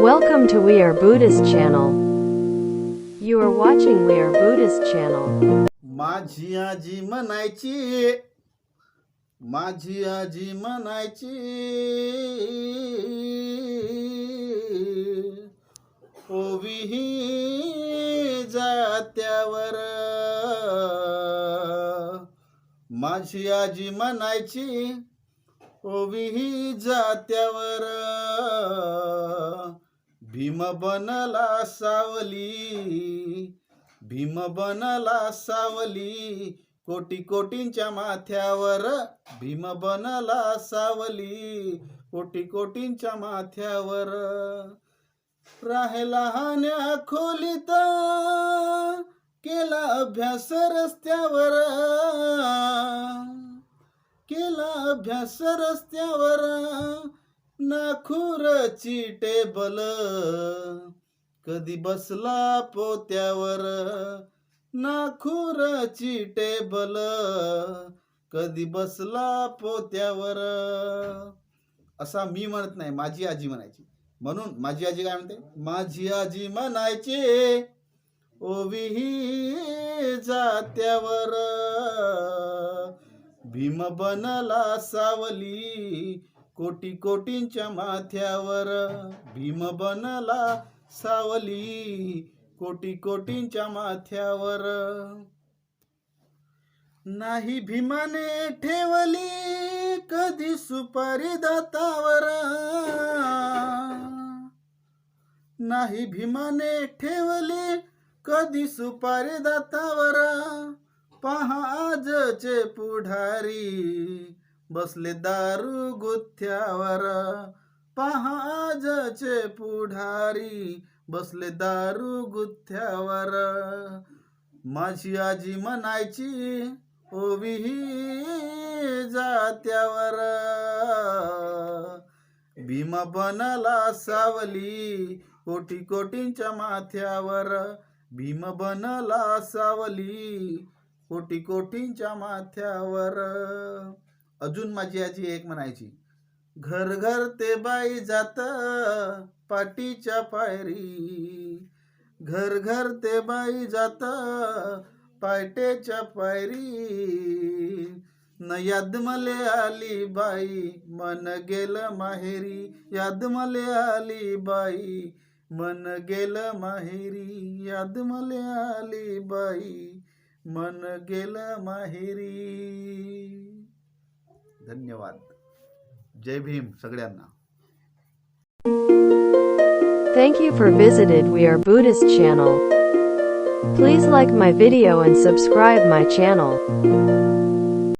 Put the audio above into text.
Welcome to We Are Buddhist channel. You are watching We Are Buddhist channel. माझी आजी म्हणायची माझी आजी म्हणायची ओवीही जात्यावर माझी आजी म्हणायची ओवीही जात्यावर भीम बनला सावली भीम बनला सावली कोटी कोटींच्या माथ्यावर भीम बनला सावली कोटी कोटींच्या माथ्यावर राहिला खोलीत केला अभ्यास रस्त्यावर केला अभ्यास रस्त्यावर नाखुरची टेबल. कधी बसला पोत्यावर नाखुरची टेबल. कधी बसला पोत्यावर. असा मी म्हणत नाही माझी आजी म्हणायची. म्हणून माझी आजी काय म्हणते? माझी आजी म्हणायची ओवीही जात्यावर. भीम बनला सावली कोटी कोटींच्या माथ्यावर भीम बनला सावली. कोटी कोटींच्या माथ्यावर नाही भीमाने ठेवली कधी सुपारी दातावर नाही भीमाने ठेवली कधी सुपारी दातावर पहा आजचे पुढारी. बसले दारू गुथ्यावर. पहाजचे पुढारी बसले दारू गुथ्यावर. माझी आजी म्हणायची ओवीही जात्यावर. भीमा बनला सावली कोटी कोटींच्या माथ्यावर. भीम बनला सावली कोटी कोटींच्या माथ्यावर. अजून माझी आजी एक म्हणायची घर घर ते बाई जात पाटीच्या पायरी. घर घर ते बाई जात पायटेच्या पायरी. न याद मले आली बाई मन गेलं माहेरी. याद मले आली बाई मन गेलं माहेरी. याद मले आली बाई मन गेलं माहेरी. धन्यवाद जय भीम सगळ्यांना Thank you for visited We Are Buddhist channel. Please like my video and subscribe my channel.